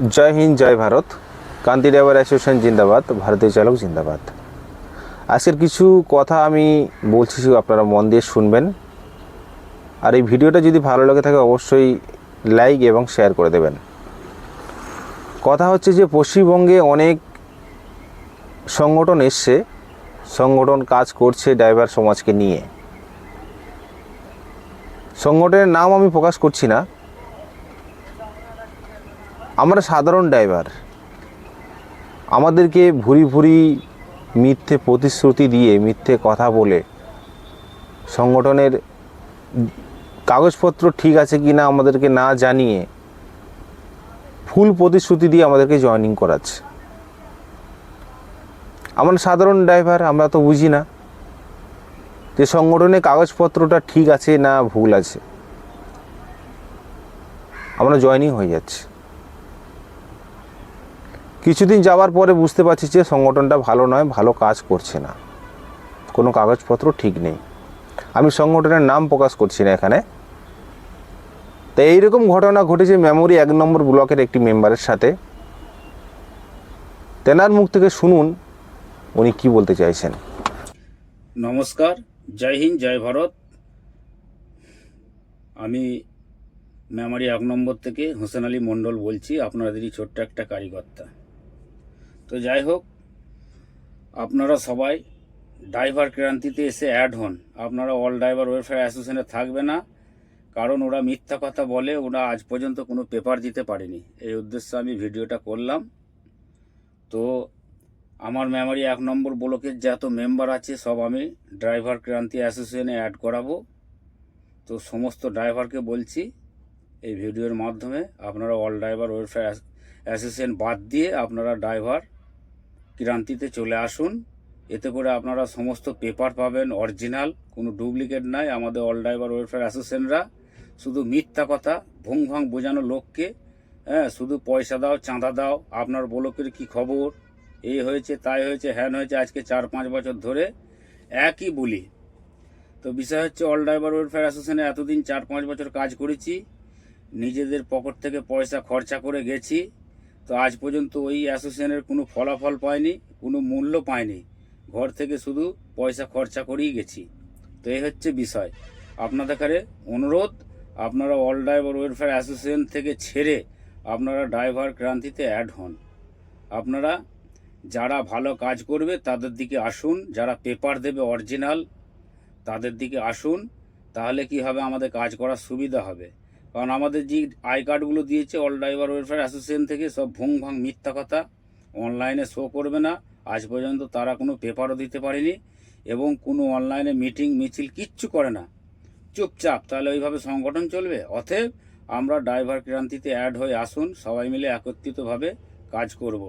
জয় হিন্দ, জয় ভারত। কান্তি driver association জিন্দাবাদ, ভারতীয় চালক জিন্দাবাদ। আজকের কিছু কথা আমি বলছি আপনারা মন দিয়ে শুনবেন। আর এই ভিডিওটা যদি ভালো লাগে থাকে, অবশ্যই লাইক এবং শেয়ার করে দেবেন। কথা হচ্ছে যে, পশ্চিমবঙ্গে অনেক সংগঠন এসছে। সংগঠন কাজ করছে ড্রাইভার সমাজকে নিয়ে। সংগঠনের নাম আমি প্রকাশ করছি না। আমরা সাধারণ ড্রাইভার। আমাদেরকে ভুরি ভুরি মিথ্যে প্রতিশ্রুতি দিয়ে, মিথ্যে কথা বলে সংগঠনের কাগজপত্র ঠিক আছে কি না আমাদেরকে না জানিয়ে ফুল প্রতিশ্রুতি দিয়ে আমাদেরকে জয়েনিং করাচ্ছে। আমরা সাধারণ ড্রাইভার, আমরা তো বুঝি না যে সংগঠনের কাগজপত্রটা ঠিক আছে না ভুল আছে। আমরা জয়েনিং হয়ে যাচ্ছি। কিছুদিন যাওয়ার পরে বুঝতে পারছি যে সংগঠনটা ভালো নয়, ভালো কাজ করছে না। কোনো কাগজপত্র ঠিক নেই। আমি সংগঠনের নাম প্রকাশ করছি না এখানে। তো এইরকম ঘটনা ঘটেছে মেমোরি এক নম্বর ব্লকের একটি মেম্বারের সাথে। তেনার মুখ থেকে শুনুন, উনি কি বলতে চাইছেন। নমস্কার, জয় হিন্দ, জয় ভারত। আমি মেমারি এক নম্বর থেকে হোসেন আলী মণ্ডল বলছি, আপনাদেরই ছোট্ট একটা কারিগর্তা। তো যাই হোক, আপনারা সবাই ড্রাইভার ক্রান্তিতে এসে অ্যাড হন। আপনারা অল ড্রাইভার ওয়েলফেয়ার অ্যাসোসিয়েশনে থাকবে না, কারণ ওরা মিথ্যা কথা বলে, ওরা আজ পর্যন্ত কোনো পেপার দিতে পারেনি। এই উদ্দেশ্যে আমি ভিডিওটা করলাম। তো আমার মেমারি এক নম্বর ব্লকের যত মেম্বার আছে, সব আমি ড্রাইভার ক্রান্তি অ্যাসোসিয়েশনে অ্যাড করাবো। তো সমস্ত ড্রাইভারকে বলছি, এই ভিডিওর মাধ্যমে আপনারা অল ড্রাইভার ওয়েলফেয়ার অ্যাসোসিয়েশন বাদ দিয়ে আপনারা ড্রাইভার ক্রান্তিতে চলে আসুন। এতে করে আপনারা সমস্ত পেপার পাবেন, অরিজিনাল, কোনো ডুপ্লিকেট নাই আমাদের অল ড্রাইভার ওয়েলফেয়ার অ্যাসোসিয়েশনরা। শুধু মিথ্যা কথা ভুং ভাং বোঝানো লোককে হ্যাঁ শুধু পয়সা দাও, চাঁদা দাও, আপনার ব্লকের কি খবর? এই হয়েছে, তাই হয়েছে, হ্যান হয়েছে আজকে চার পাঁচ বছর ধরে। একই বলি। তো বিষয় হচ্ছে, অল ড্রাইভার ওয়েলফেয়ার অ্যাসোসিয়েশনে এতদিন চার পাঁচ বছর কাজ করেছি। নিজেদের পকেট থেকে পয়সা খরচা করে গেছি। তো আজ পর্যন্ত ওই অ্যাসোসিয়েশনের কোনো ফলাফল পায়নি কোনো মূল্য পায়নি ঘর থেকে শুধু পয়সা খরচা করেই গেছি। তো এই হচ্ছে বিষয়। আপনাদের কাছে অনুরোধ, আপনারা অল ড্রাইভার ওয়েলফেয়ার অ্যাসোসিয়েশন থেকে ছেড়ে আপনারা ড্রাইভার ক্রান্তিতে অ্যাড হন। আপনারা যারা ভালো কাজ করবে, তাদের দিকে আসুন। যারা পেপার দেবে অরিজিনাল তাদের দিকে আসুন। তাহলে কি হবে? আমাদের কাজ করার সুবিধা হবে। কারণ আমাদের যে আই কার্ডগুলো দিয়েছে অল ড্রাইভার ওয়েলফেয়ার অ্যাসোসিয়েশন থেকে সব ভুং ভাং মিথ্যা কথা অনলাইনে শো করবে না। আজ পর্যন্ত তারা কোনো পেপারও দিতে পারেনি এবং কোনো অনলাইনে মিটিং মিছিল কিচ্ছু করে না। চুপচাপ, তাহলে ওইভাবে সংগঠন চলবে? অতএব আমরা ড্রাইভার ক্রান্তিতে অ্যাড হয়ে আসুন, সবাই মিলে একত্রিতভাবে কাজ করব।